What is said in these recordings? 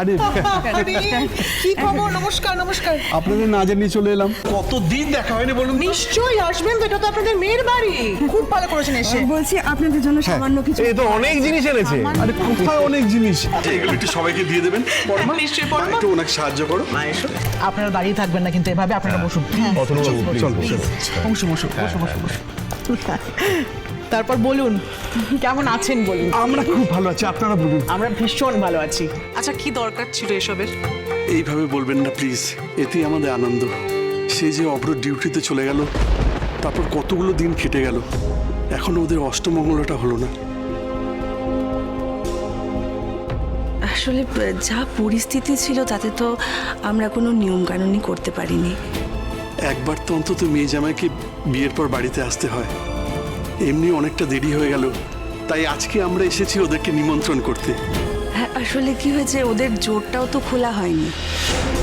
আরে। আরে, কি খবর? নমস্কার নমস্কার। আপনাদের না জানিয়ে চলে এলাম। কতদিন দেখা হয়নি বলুন নিশ্চয়ই আসবেন তো এটা তো আপনাদের মেয়ের বাড়ি। খুব ভালো করেছেন এসে। বলছি আপনাদের জন্য সামান্য কিছু এই তো অনেক জিনিস এনেছে। আরে কোথায় অনেক জিনিস? আচ্ছা, এগুলো একটু সবাইকে দিয়ে দেবেন। পরমা নিশ্চয়ই পরমা। একটু ওনাকে সাহায্য করো। আপনারা দাঁড়িয়ে থাকবেন না কিন্তু এভাবে আপনারা বসুন। অতনুবাবু please, চল, বসুন। বসু বসু বসু বসু বসু তারপর বলুন কেমন আছেন বলুন? আমরা খুব ভালো আছি আপনারা বলুন। আমরা ভীষণ ভালো আছি। আচ্ছা কি দরকার ছিল এসবের? এইভাবে বলবেন না প্লিজ। এতেই আমাদের আনন্দ। সে যে অব্র ডিউটিতে চলে গেল তারপর কতগুলো দিন কেটে গেল। এখন ওদের অষ্টমঙ্গলটা হলো না। আসলে যা পরিস্থিতি ছিল তাতে তো আমরা কোনো নিয়ম কানুনই করতে পারিনি। একবার তো অন্তত মেয়ে জামাইকে বিয়ের পর বাড়িতে আসতে হয়। এমনি অনেকটা দেরি হয়ে গেল। তাই আজকে আমরা এসেছি ওদেরকে নিমন্ত্রণ করতে। হ্যাঁ আসলে কি হয়েছে ওদের জোরটাও তো খোলা হয়নি।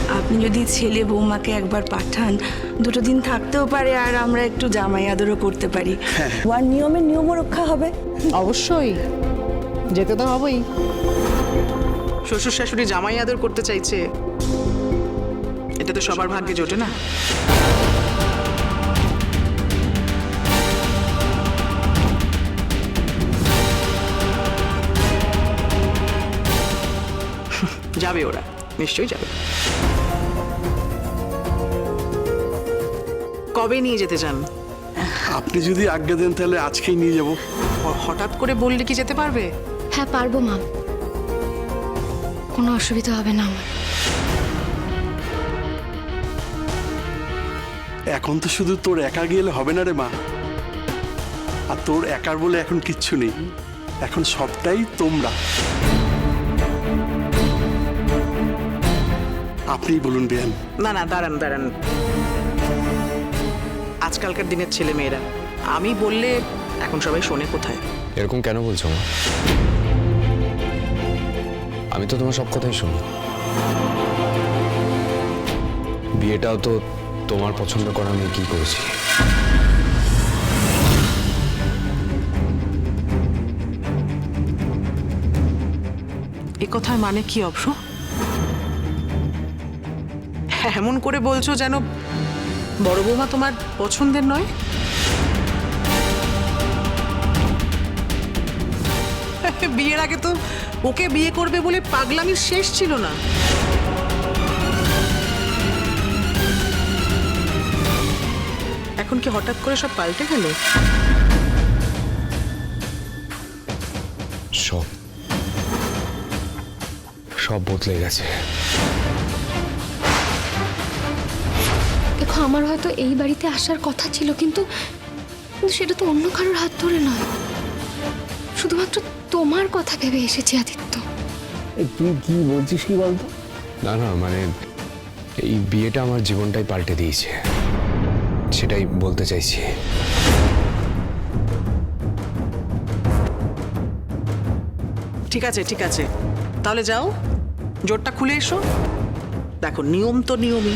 আপনি যদি ছেলে বৌমাকে একবার পাঠান দুটো দিন থাকতেও পারে আর আমরা একটু জামাই আদরও করতে পারি। ওয়ার নিয়মের নিয়মও রক্ষা হবে। অবশ্যই। যেতে তো হবেই। শ্বশুর শাশুড়ি জামাই আদর করতে চাইছে। এটা তো সবার ভাগ্যে জোটে না। যাবে ওরা নিশ্চয়ই যাবে। কবে নিয়ে যেতে চান? আপনি যদি আজ্ঞা দেন তাহলে আজকেই নিয়ে যাব। হঠাৎ করে বললে কি যেতে পারবে? হ্যাঁ পারব মা। কোনো অসুবিধা হবে না আমার। এখন তো শুধু তোর একা গেলে হবে না রে মা। আর তোর একার বলে এখন কিচ্ছু নেই। এখন সবটাই তোমরা। আপনিই বলুন বেয়ান। না না দাঁড়ান দাঁড়ান। আজকালকার দিনের ছেলে মেয়েরা আমি বললে এখন সবাই শোনে কোথায়? এরকম কেন বলছো মা? আমি তো তোমার সব কথাই শুনি। বিয়েটাও তো তোমার পছন্দ করা আমি কি করেছি? এ কথার মানে কি অবশ্য? এমন করে বলছো যেন বড় বৌমা তোমার পছন্দের নয়? বিয়ের আগে তো ওকে বিয়ে করবে বলে পাগলামির শেষ ছিল না। এখন কি হঠাৎ করে সব পাল্টে গেল? সব সব বদলে গেছে। আমার হয়তো এই বাড়িতে আসার কথা ছিল কিন্তু কিন্তু সেটা তো অন্য কারোর হাত ধরে নয়। শুধুমাত্র তোমার কথা ভেবে এসেছি আদিত্য। তুই কি বলছিস কি বলতো? না না মানে এই বিয়েটা আমার জীবনটাই পাল্টে দিয়েছে। সেটাই বলতে চাইছি। ঠিক আছে ঠিক আছে। তাহলে যাও জোরটা খুলে এসো। দেখো নিয়ম তো নিয়মই।